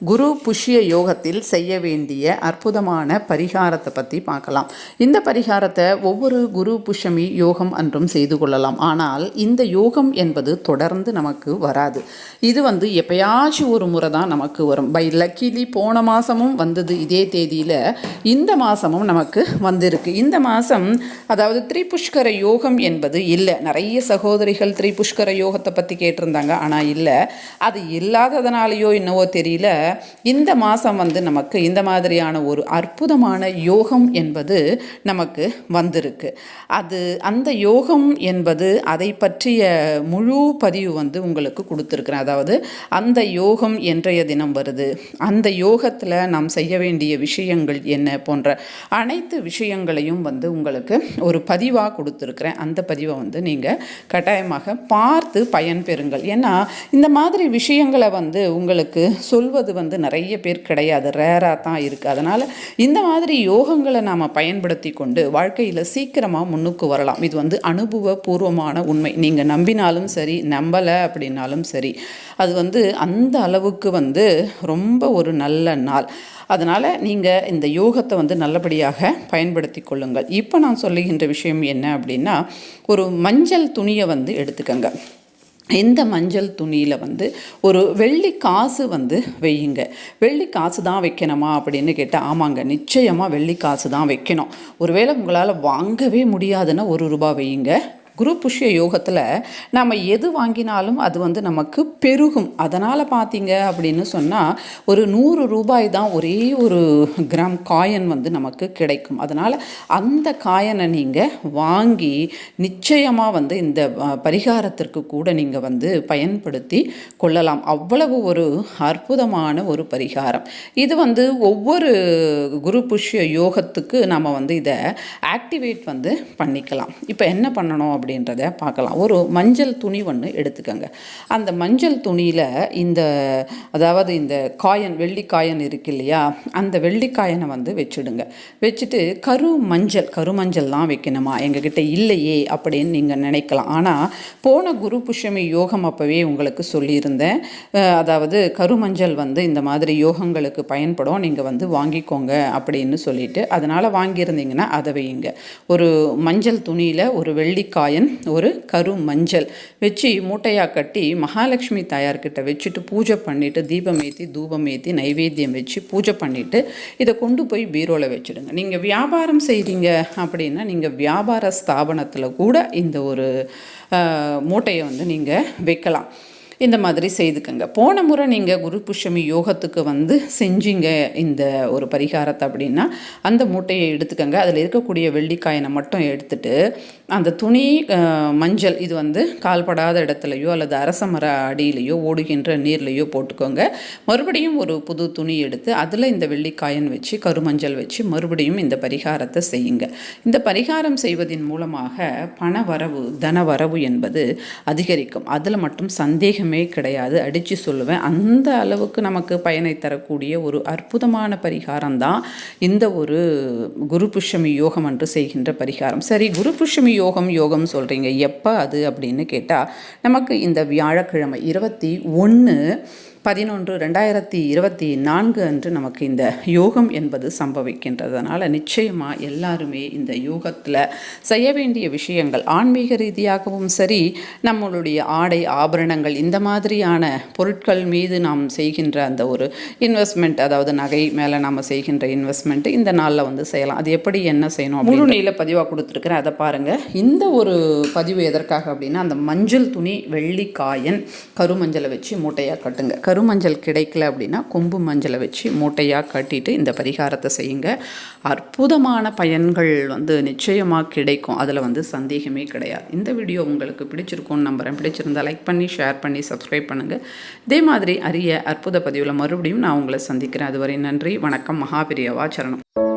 குரு புஷ்ய யோகத்தில் செய்ய வேண்டிய அற்புதமான பரிகாரத்தை பற்றி பார்க்கலாம். இந்த பரிகாரத்தை ஒவ்வொரு குரு புஷ்யமி யோகம் அன்றும் செய்து கொள்ளலாம். ஆனால் இந்த யோகம் என்பது தொடர்ந்து நமக்கு வராது. இது வந்து எப்பயாச்சும் ஒரு முறை தான் நமக்கு வரும். பை லக்கிலி போன மாதமும் வந்தது இதே தேதியில் இந்த மாதமும் நமக்கு வந்திருக்கு. இந்த மாதம் அதாவது திரிபுஷ்கர யோகம் என்பது இல்லை. நிறைய சகோதரிகள் திரிபுஷ்கர யோகத்தை பற்றி கேட்டிருந்தாங்க. ஆனால் இல்லை. அது இல்லாததுனாலையோ என்னவோ தெரியல. இந்த மாதம் வந்து நமக்கு இந்த மாதிரியான ஒரு அற்புதமான யோகம் என்பது நமக்கு வந்திருக்கு. அது அந்த யோகம் என்பது அதை பற்றிய முழு பதிவு வந்து உங்களுக்கு கொடுத்துருக்குறேன். அதாவது அந்த யோகம் என்றைய தினம் வருது அந்த யோகத்தில் நாம் செய்ய வேண்டிய விஷயங்கள் என்ன போன்ற அனைத்து விஷயங்களையும் வந்து உங்களுக்கு ஒரு பதிவாக கொடுத்துருக்குறேன். அந்த பதிவை வந்து நீங்கள் கட்டாயமாக பார்த்து பயன்பெறுங்கள். ஏன்னா இந்த மாதிரி விஷயங்களை வந்து உங்களுக்கு சொல்வது வந்து நிறைய பேர் கிடையாது ரேராக தான் இருக்குது அதனால் இந்த மாதிரி யோகங்களை நாம் பயன்படுத்தி கொண்டு வாழ்க்கையில் சீக்கிரமாக முன்னுக்கு வரலாம். இது வந்து அனுபவபூர்வமான உண்மை. நீங்கள் நம்பினாலும் சரி நம்பலை அப்படின்னாலும் சரி அது வந்து அந்த அளவுக்கு வந்து ரொம்ப ஒரு நல்ல நாள். அதனால் நீங்கள் இந்த யோகத்தை வந்து நல்லபடியாக பயன்படுத்தி கொள்ளுங்கள். இப்போ நான் சொல்லுகின்ற விஷயம் என்ன அப்படின்னா ஒரு மஞ்சள் துணியை வந்து எடுத்துக்கங்க. இந்த மஞ்சள் துணியில் வந்து ஒரு வெள்ளி காசு வந்து வையுங்க. வெள்ளி காசு தான் வைக்கணுமா அப்படின்னு கேட்டால் ஆமாங்க நிச்சயமாக வெள்ளி காசு தான் வைக்கணும். ஒருவேளை உங்களால் வாங்கவே முடியாதுன்னா ஒரு ரூபா வையுங்க. குரு புஷ்ய யோகத்தில் நம்ம எது வாங்கினாலும் அது வந்து நமக்கு பெருகும். அதனால் பார்த்தீங்க அப்படின்னு சொன்னால் ஒரு நூறு ரூபாய் தான் ஒரே ஒரு கிராம் காயின் வந்து நமக்கு கிடைக்கும். அதனால் அந்த காயனை நீங்கள் வாங்கி நிச்சயமாக வந்து இந்த பரிகாரத்திற்கு கூட நீங்கள் வந்து பயன்படுத்தி கொள்ளலாம். அவ்வளவு ஒரு அற்புதமான ஒரு பரிகாரம். இது வந்து ஒவ்வொரு குரு புஷ்ய யோகத்துக்கு நம்ம வந்து இதை ஆக்டிவேட் வந்து பண்ணிக்கலாம். இப்போ என்ன பண்ணணும் அப்படின்னு அப்படின்றத பார்க்கலாம். ஒரு மஞ்சள் துணி ஒன்று எடுத்துக்கோங்க. அந்த மஞ்சள் துணியில் இந்த அதாவது இந்த காயன் வெள்ளிக்காயன் இருக்கு இல்லையா? அந்த வெள்ளிக்காயனை வந்து வச்சுடுங்க. வச்சுட்டு கரு மஞ்சள் கரு மஞ்சள் தான் வைக்கணுமா? எங்ககிட்ட இல்லையே அப்படின்னு நீங்கள் நினைக்கலாம். ஆனால் போன குரு புஷ்யமி யோகம் அப்போவே உங்களுக்கு சொல்லியிருந்தேன். அதாவது அதாவது கருமஞ்சள் வந்து இந்த மாதிரி யோகங்களுக்கு பயன்படும். நீங்கள் வந்து வாங்கிக்கோங்க அப்படின்னு சொல்லிட்டு. அதனால் வாங்கியிருந்தீங்கன்னா அதை வையுங்க. ஒரு மஞ்சள் துணியில் ஒரு வெள்ளிக்காயன் ஒரு கரு மஞ்சள் வச்சு மூட்டையாக கட்டி மகாலட்சுமி தாயார்கிட்ட வச்சுட்டு பூஜை பண்ணிவிட்டு தீபம் ஏற்றி தூபம் ஏற்றி நைவேத்தியம் வச்சு பூஜை பண்ணிவிட்டு இதை கொண்டு போய் பீரோவில் வச்சுடுங்க. நீங்கள் வியாபாரம் செய்கிறீங்க அப்படின்னா நீங்கள் வியாபார ஸ்தாபனத்தில் கூட இந்த ஒரு மூட்டையை வந்து நீங்கள் வைக்கலாம். இந்த மாதிரி செய்துக்கங்க. போன முறை நீங்கள் குரு புஷ்யமி யோகத்துக்கு வந்து செஞ்சீங்க இந்த ஒரு பரிகாரத்தை அப்படின்னா அந்த மூட்டையை எடுத்துக்கங்க. அதில் இருக்கக்கூடிய வெள்ளிக்காயனை மட்டும் எடுத்துட்டு அந்த துணி மஞ்சள் இது வந்து கால்படாத இடத்துலையோ அல்லது அரச மர அடியிலையோ ஓடுகின்ற நீர்லையோ போட்டுக்கோங்க. மறுபடியும் ஒரு புது துணி எடுத்து அதில் இந்த வெள்ளிக்காயன் வச்சு கருமஞ்சள் வச்சு மறுபடியும் இந்த பரிகாரத்தை செய்யுங்க. இந்த பரிகாரம் செய்வதின் மூலமாக பண வரவு தன வரவு என்பது அதிகரிக்கும். அதில் மட்டும் சந்தேகம் கிடையாது. அடித்து சொல்லுவேன். அந்த அளவுக்கு நமக்கு பயனை தரக்கூடிய ஒரு அற்புதமான பரிகாரம் தான் இந்த ஒரு குரு புஷ்யமி யோகம் என்று செய்கின்ற பரிகாரம். சரி குரு புஷ்யமி யோகம் யோகம் சொல்கிறீங்க எப்போ அது அப்படின்னு கேட்டால் நமக்கு இந்த வியாழக்கிழமை இருபத்தி ஒன்று பதினொன்று ரெண்டாயிரத்தி இருபத்தி நான்கு அன்று நமக்கு இந்த யோகம் என்பது சம்பவிக்கின்றதுனால நிச்சயமாக எல்லாருமே இந்த யோகத்தில் செய்ய வேண்டிய விஷயங்கள் ஆன்மீக ரீதியாகவும் சரி நம்மளுடைய ஆடை ஆபரணங்கள் இந்த மாதிரியான பொருட்கள் மீது நாம் செய்கின்ற அந்த ஒரு இன்வெஸ்ட்மெண்ட் அதாவது நகை மேலே நாம் செய்கின்ற இன்வெஸ்ட்மெண்ட் இந்த நாளில் வந்து செய்யலாம். அது எப்படி என்ன செய்யணும் முழு நீல பதிவாக கொடுத்துருக்குறேன். அதை பாருங்கள் இந்த ஒரு பதிவு எதற்காக அப்படின்னா அந்த மஞ்சள் துணி வெள்ளிக்காயன் கருமஞ்சளை வச்சு மூட்டையாக கட்டுங்க. கருமஞ்சள் கிடைக்கல அப்படின்னா கொம்பு மஞ்சளை வச்சு மூட்டையாக கட்டிட்டு இந்த பரிகாரத்தை செய்யுங்க. அற்புதமான பயன்கள் வந்து நிச்சயமாக கிடைக்கும். அதில் வந்து சந்தேகமே கிடையாது. இந்த வீடியோ உங்களுக்கு பிடிச்சிருக்கும்னு நம்புகிறேன் பிடிச்சிருந்தா லைக் பண்ணி ஷேர் பண்ணி சப்ஸ்கிரைப் பண்ணுங்கள் இதே மாதிரி அரிய அற்புத பதிவில் மறுபடியும் நான் உங்களை சந்திக்கிறேன். அதுவரை நன்றி. வணக்கம். மகாபிரியவா சரணம்.